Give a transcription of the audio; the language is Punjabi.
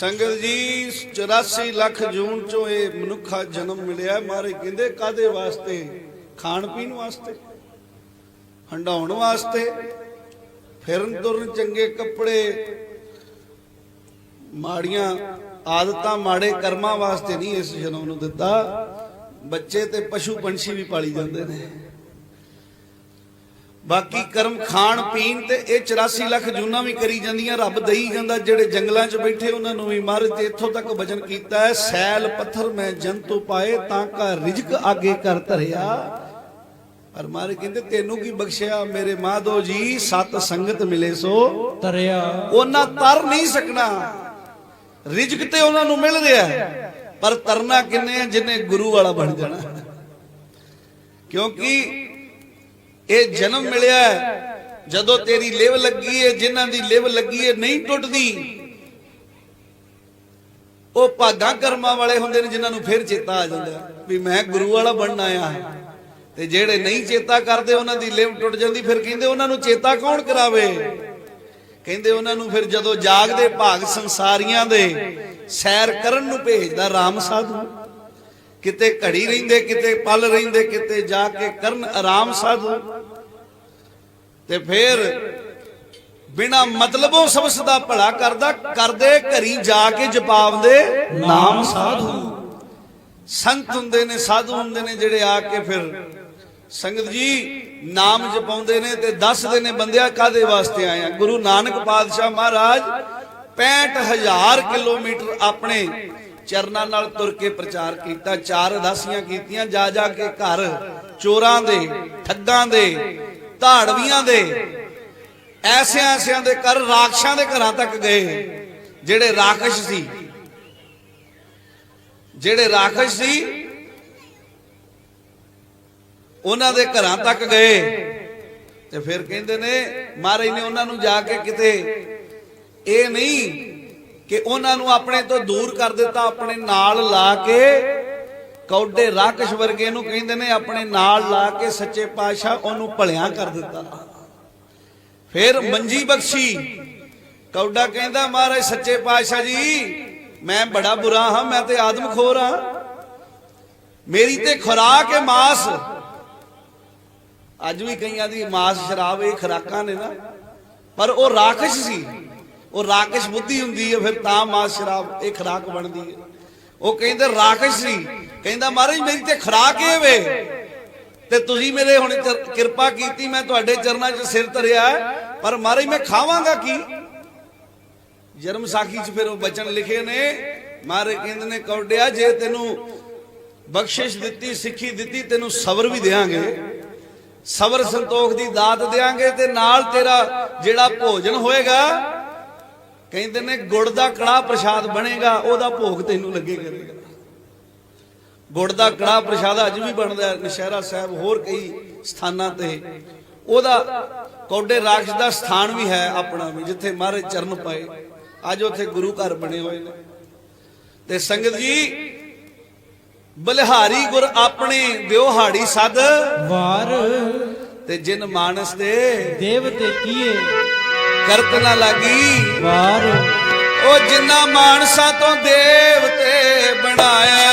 ਸੰਗਤ ਜੀ 84 ਲੱਖ ਜੂਨ ਚੋਂ ਇਹ ਮਨੁੱਖਾ ਜਨਮ ਮਿਲਿਆ। ਮਾਰੇ ਕਹਿੰਦੇ ਕਾਦੇ ਵਾਸਤੇ? ਖਾਣ ਪੀਣ ਵਾਸਤੇ, ਹੰਡਾਉਣ ਵਾਸਤੇ, ਫਿਰਨ ਤੁਰਨ ਚੰਗੇ ਕੱਪੜੇ, ਮਾੜੀਆਂ ਆਦਤਾਂ, ਮਾੜੇ ਕਰਮਾਂ ਵਾਸਤੇ ਨਹੀਂ ਇਸ ਜਨਮ ਨੂੰ ਦਿੱਤਾ। ਬੱਚੇ ਤੇ ਪਸ਼ੂ ਪੰਛੀ ਵੀ ਪਾਲੀ ਜਾਂਦੇ ਨੇ। ਬਾਕੀ ਕਰਮ ਖਾਣ ਪੀਣ ਤੇ ਇਹ 84 ਲੱਖ ਜੂਨਾ ਵੀ ਕਰੀ ਜਾਂਦੀਆਂ ਰੱਬ ਦਈ ਜਾਂਦਾ ਜਿਹੜੇ ਜੰਗਲਾਂ 'ਚ ਬੈਠੇ ਉਹਨਾਂ ਨੂੰ ਵੀ ਮਾਰ ਤੇ ਇੱਥੋਂ ਤੱਕ ਵਜਨ ਕੀਤਾ ਹੈ ਸੈਲ ਪੱਥਰ ਮੈਂ ਜੰਤੂ ਪਾਏ ਤਾਂ ਕਾ ਰਿਜਕ ਆਗੇ ਕਰ ਧਰਿਆ। ਪਰ ਮਾਰੇ ਕਹਿੰਦੇ ਤੈਨੂੰ ਕੀ ਬਖਸ਼ਿਆ? ਮੇਰੇ ਮਾਧੋ ਜੀ ਸਤ ਸੰਗਤ ਮਿਲੇ ਸੋ। ਤਰਿਆ ਉਹਨਾਂ ਤਰ ਨਹੀਂ ਸਕਣਾ। ਰਿਜਕ ਤੇ ਉਹਨਾਂ ਨੂੰ ਮਿਲ ਰਿਹਾ ਪਰ ਤਰਨਾ ਕਿੰਨੇ ਆ ਜਿਨੇ ਗੁਰੂ ਵਾਲਾ ਬਣ ਜਾਣਾ। ਕਿਉਂਕਿ ਇਹ ਜਨਮ ਮਿਲਿਆ ਜਦੋਂ ਤੇਰੀ ਲਿਵ ਲੱਗੀ ਏ, ਜਿਨ੍ਹਾਂ ਦੀ ਲਿਵ ਲੱਗੀ ਏ, ਨਹੀਂ ਟੁੱਟਦੀ। ਉਹ ਭਾਗਾਂ ਕਰਮਾਂ ਵਾਲੇ ਹੁੰਦੇ ਨੇ, ਜਿਨ੍ਹਾਂ ਨੂੰ ਫਿਰ ਚੇਤਾ ਆ ਜਾਂਦਾ। ਵੀ ਮੈਂ ਗੁਰੂ ਵਾਲਾ ਬਣਨ ਆਇਆ ਤੇ ਜਿਹੜੇ ਨਹੀਂ ਚੇਤਾ ਕਰਦੇ, ਉਹਨਾਂ ਦੀ ਲਿਵ ਟੁੱਟ ਜਾਂਦੀ। ਫਿਰ ਕਹਿੰਦੇ ਉਹਨਾਂ ਨੂੰ ਚੇਤਾ ਕੌਣ ਕਰਾਵੇ? ਕਹਿੰਦੇ ਉਹਨਾਂ ਨੂੰ ਫਿਰ ਜਦੋਂ ਜਾਗਦੇ ਭਾਗ ਸੰਸਾਰੀਆਂ ਦੇ, ਸੈਰ ਕਰਨ ਨੂੰ ਭੇਜਦਾ RAM ਸਾਧੂ। ਕਿਤੇ ਘੜੀ ਰਹਿੰਦੇ, ਕਿਤੇ ਪਲ ਰਹਿੰਦੇ, ਕਿਤੇ ਜਾ ਕੇ ਕਰਨ ਆਰਾਮ ਸਾਧੂ। ਤੇ ਫਿਰ ਬਿਨਾ ਮਤਲਬੋਂ ਸਬਸ ਦਾ ਭਲਾ ਕਰਦਾ, ਕਰਦੇ ਘਰੀ ਜਾ ਕੇ ਜਪਾਵਦੇ ਨਾਮ ਸਾਧੂ। ਸੰਤ ਹੁੰਦੇ ਨੇ, ਸਾਧੂ ਹੁੰਦੇ ਨੇ ਜਿਹੜੇ ਆ ਕੇ ਫਿਰ ਸੰਗਤ ਜੀ ਨਾਮ ਜਪਾਉਂਦੇ ਨੇ ਤੇ ਦੱਸਦੇ ਨੇ ਬੰਦਿਆ ਕਾਦੇ ਵਾਸਤੇ ਆਏ ਆ? ਗੁਰੂ ਨਾਨਕ ਪਾਤਸ਼ਾਹ ਮਹਾਰਾਜ 65000 ਕਿਲੋਮੀਟਰ ਆਪਣੇ ਚਰਨਾਂ ਨਾਲ ਤੁਰ ਕੇ ਪ੍ਰਚਾਰ ਕੀਤਾ, ਚਾਰ ਉਦਾਸੀਆਂ ਕੀਤੀਆਂ ਜਾ ਜਾ ਕੇ ਘਰ ਚੋਰਾਂ ਦੇ, ਠੱਗਾਂ ਦੇ ਧਾੜਵੀਆਂ ਦੇ, ਐਸੇ ਐਸਿਆਂ ਦੇ ਘਰ, ਰਾਖਸ਼ਾਂ ਦੇ ਘਰਾਂ ਤੱਕ ਗਏ, ਜਿਹੜੇ ਰਾਖਸ਼ ਸੀ। ਜਿਹੜੇ ਰਾਖਸ਼ ਸੀ, ਉਹਨਾਂ ਦੇ ਘਰਾਂ ਤੱਕ ਗਏ। ਤੇ ਫਿਰ ਕਹਿੰਦੇ ਨੇ, ਮਹਾਰਾਜ ਨੇ ਉਹਨਾਂ ਨੂੰ ਜਾ ਕੇ ਕਿਤੇ ਇਹ ਨਹੀਂ ਕਿ ਉਹਨਾਂ ਨੂੰ ਆਪਣੇ ਤੋਂ ਦੂਰ ਕਰ ਦਿੱਤਾ, ਆਪਣੇ ਨਾਲ ਲਾ ਕੇ ਕੌਡੇ ਰਾਕਸ਼ ਵਰਗੇ ਨੂੰ ਕਹਿੰਦੇ ਨੇ, ਆਪਣੇ ਨਾਲ ਲਾ ਕੇ ਸੱਚੇ ਪਾਤਸ਼ਾਹ ਉਹਨੂੰ ਭਲਿਆਂ ਕਰ ਦਿੱਤਾ। ਫਿਰ ਮੰਜੀ ਬਖਸ਼ੀ। ਕੌਡਾ ਕਹਿੰਦਾ, ਮਹਾਰਾਜ ਸੱਚੇ ਪਾਤਸ਼ਾਹ ਜੀ, ਮੈਂ ਬੜਾ ਬੁਰਾ ਹਾਂ, ਮੈਂ ਤੇ ਆਦਮ ਖੋਰ ਹਾਂ। ਮੇਰੀ ਤੇ ਖੁਰਾਕ ਹੈ ਮਾਸ। ਅੱਜ ਵੀ ਕਈਆਂ ਦੀ ਮਾਸ ਸ਼ਰਾਬ, ਇਹ ਖਰਾਕਾਂ ਨੇ ਨਾ। ਪਰ ਉਹ ਰਾਖਸ਼ ਸੀ। ਉਹ ਰਾਕਸ਼ ਬੁੱਧੀ ਹੁੰਦੀ ਹੈ, ਫਿਰ ਤਾਂ ਮਾਸ ਸ਼ਰਾਬ, ਇਹ ਖਰਾਕ ਬਣਦੀ ਹੈ। ਉਹ ਕਹਿੰਦੇ ਰਾਕਸ਼ ਸੀ। ਕਹਿੰਦਾ, ਮਹਾਰਾਜ, ਮੇਰੀ ਤੇ ਖਰਾਕ ਇਹ ਵੇ ਤੇ ਤੁਸੀਂ ਮੇਰੇ ਹੁਣ ਕਿਰਪਾ ਕੀਤੀ, ਮੈਂ ਤੁਹਾਡੇ ਚਰਨਾਂ 'ਚ ਸਿਰ ਧਰਿਆ ਪਰ ਮਹਾਰਾਜ, ਮੈਂ ਖਾਵਾਂਗਾ ਕੀ? ਜਨਮ ਸਾਖੀ 'ਚ ਫਿਰ ਉਹ ਬਚਨ ਲਿਖੇ ਨੇ, ਮਹਾਰਾਜ ਕਹਿੰਦੇ ਨੇ, ਕੌਡਿਆ, ਜੇ ਤੈਨੂੰ ਬਖਸ਼ਿਸ਼ ਦਿੱਤੀ, ਸਿੱਖੀ ਦਿੱਤੀ, ਤੈਨੂੰ ਸਬਰ ਵੀ ਦੇਾਂਗੇ ਸਬਰ ਸੰਤੋਖ ਦੀ ਦਾਤ ਦੇਾਂਗੇ ਤੇ ਨਾਲ ਤੇਰਾ ਜਿਹੜਾ ਭੋਜਨ ਹੋਏਗਾ, ਕਹਿੰਦੇ ਨੇ, ਗੁੜ ਦਾ ਕੜਾ ਪ੍ਰਸ਼ਾਦ ਬਣੇਗਾ, ਉਹਦਾ ਭੋਗ ਤੈਨੂੰ ਲੱਗੇਗਾ। ਗੁੜ ਦਾ ਕੜਾ ਪ੍ਰਸ਼ਾਦ ਅੱਜ ਵੀ ਬਣਦਾ ਹੈ ਨਸ਼ਹਿਰਾ ਸਾਹਿਬ ਹੋਰ ਕਈ ਸਥਾਨਾਂ ਤੇ। ਉਹਦਾ ਕੌਡੇ ਰਾਖਸ਼ ਦਾ ਸਥਾਨ ਵੀ ਹੈ ਆਪਣਾ ਵੀ ਜਿੱਥੇ ਮਹਾਰਾਜ ਚਰਨ ਪਾਏ। ਅੱਜ ਉੱਥੇ ਗੁਰੂ ਘਰ ਬਣੇ ਹੋਏ ਨੇ। ਤੇ ਸੰਗਤ ਜੀ ਬਲਿਹਾਰੀ ਗੁਰ ਆਪਣੇ ਵਿਵਹਾੜੀ ਸਦ। ਵਾਰ ਤੇ ਜਿਨ ਮਾਨਸ ਤੇ ਦੇਵ ਤੇ ਕੀਏ। ਕਰਤ ਨਾ ਲਾਗੀ। ਵਾਰ ਉਹ ਜਿੰਨਾ ਮਾਨਸਾ ਤੋਂ ਦੇਵਤੇ ਬਣਾਇਆ।